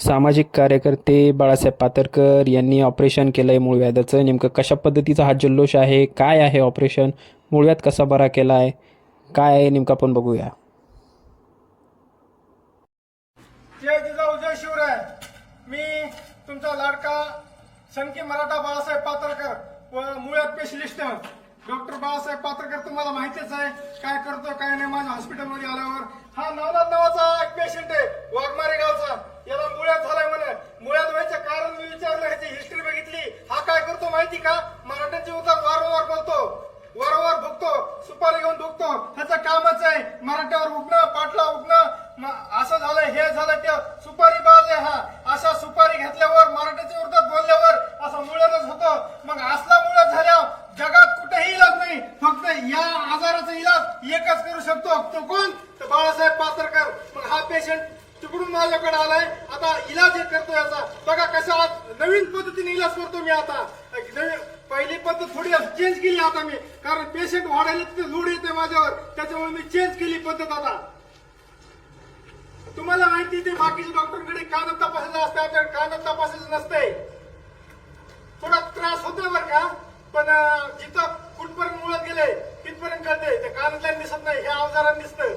सामाजिक कार्यकर्ते बाळासाहेब पातरकर यांनी ऑपरेशन केलं आहे मूळव्याधाचं नेमकं कशा पद्धतीचा हा जल्लोष आहे? काय आहे ऑपरेशन मूळव्याध कसा बरा केला आहे काय आहे नेमकं आपण बघूया. जय जिजाऊ जय शिवराय. मी तुमचा लाडका सनकी मराठा बाळासाहेब पात्रकर व मुळात स्पेशलिस्ट डॉक्टर बाळासाहेब पात्रकर तुम्हाला माहितीच आहे. काय करतो काय नाही माझ्या हॉस्पिटलमध्ये आल्यावर. हा नवनाथ नावाचा एक पेशंट आहे. वारंवार सुपारी घेऊन दुखतो ह्याचं कामच आहे. मराठ्यावर उठणं पाटला उठणं असं झालं हे झालं ते सुपारी बाज हा. असा सुपारी घेतल्यावर मराठ्याच्या विरोधात बोलल्यावर असं मुळेच होतं. मग असला मुळ्यात झाल्यावर जगात कुठेही इलाज नाही. फक्त या आजाराचा इलाज एकच करू शकतो. तो कोण? तर बाळासाहेब पात्रकर मग हा पेशंट तिकडून माझ्याकडे आलाय. आता इलाज हे करतो याचा. बघा कसा नवीन पद्धतीने इलाज करतो मी आता. नवीन- चेंज केली आता मी. कारण पेशंट वाढायला तिथे लोड येते माझ्यावर. त्याच्यामुळे मी चेंज केली पद्धत आता. तुम्हाला माहिती ते बाकीच्या डॉक्टरकडे कानात तपासायचं असतं आपल्याकडे कानात तपासायचं नसतंय. थोडा त्रास होतोय बरं का. पण जिथं कुठपर्यंत मुळात गेले तिथपर्यंत कळते ते कानातल्या दिसत नाही ह्या अवजारांना दिसतं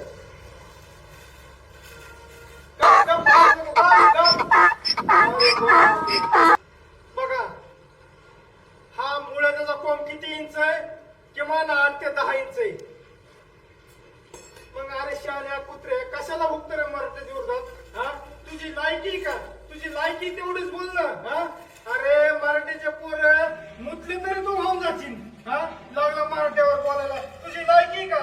आठ मग अरे शाळ्या कुत्रे कशाला भुगत मराठी दिवसात हा? तुझी लायकी का? तुझी लायकी तेवढीच बोल ना हा अरे मराठीचे पोर मुतले तरी तू होऊन जाशील हा लागला मराठीवर बोलायला तुझी लायकी का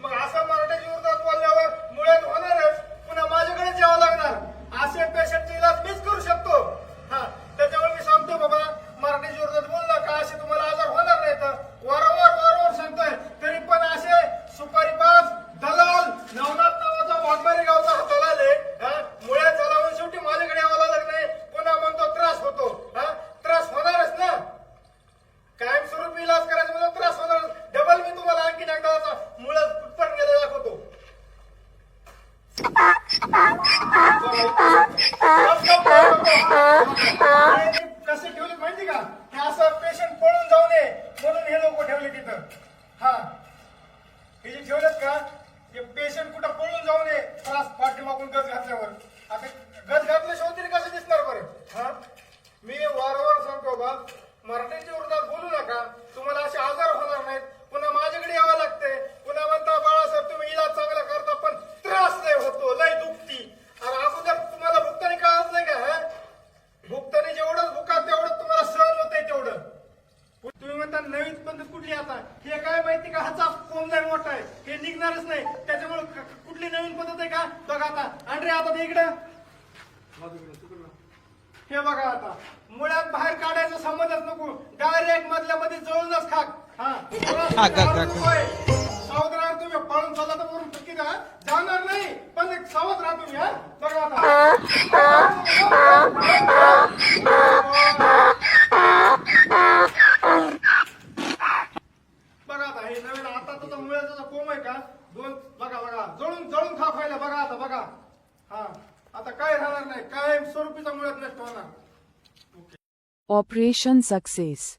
मग असं मराठीच्या विरोधात बोलल्यावर मुळ्यात होणारच पुन्हा माझ्याकडेच यावं लागणार असे पेशंटचा इलाज मीच करू शकतो हा त्याच्यामुळे मी सांगतो बाबा मराठीच्या विरोधात बोल नका असे तुम्हाला आजार होणार नाही तर वारंवार वारंवार सांगतोय तरी पण असे सुपारीबाज दलाल नवनाथ नावाचा वाघमारी गावचा हा दलाल आहे हा मुळ्यात झाला म्हणून शेवटी माझ्याकडे यावं लागत नाही पुन्हा म्हणतो त्रास होतो हा त्रास होणारच ना कायमस्वरूपी इलाज करायचा म्हणजे त्रास होणार डबल मी तुम्हाला आणखी एकदा याचा मुळात कुठपण गेले दाखवतो कसे ठेवले माहिती का? हे असं पेशंट पळून जाऊ नये म्हणून हे लोक ठेवले तिथं. हा. हे जे ठेवलेत का? हे पेशंट कुठं पळून जाऊ नये? त्रास पाठीमागून गज घातल्यावर आता गज घातल्याशिवाय तरी कसं दिसणार बरं हा मी वारंवार सांगतो बा मराठीच्या विरोधात बोलू नका तुम्हाला असे आजार होणार नाहीत पुन्हा माझ्याकडे यावं लागते पुन्हा म्हणता बाळासाहेब तुम्ही इलाज चांगला करता पण त्रास लय होतो लय दुखती आणि अगोदर तुम्हाला भुगतानी कळत नाही का हा भुगतानी जेवढं भुका तेवढं तुम्हाला सहन होतंय तेवढं तुम्ही म्हणता नवीन पद्धत कुठली आता हे काय माहिती का? कोंब लय मोठा आहे. हे निघणारच नाही. त्याच्यामुळे कुठली नवीन पद्धत आहे का? बघा आता. आणरे आता ते इकडं. हे बघा आता. मुळात बाहेर काढायचा संबंधच नको. डायरेक्ट मधल्या मध्ये जळूनच खाक. हा. सावध राहा तुम्ही पळून चालला तर वरून चुकी का जाणार नाही. पण एक सावध राहा तुम्ही बघा आता बघा आता हे नवीन आता तर आहे का? दोन बघा बघा. जळून जळून खा खायला बघा आता बघा. हा. आता काय राहणार नाही? कायम स्वरूपीचा मुळात नष्ट होणार. Operation success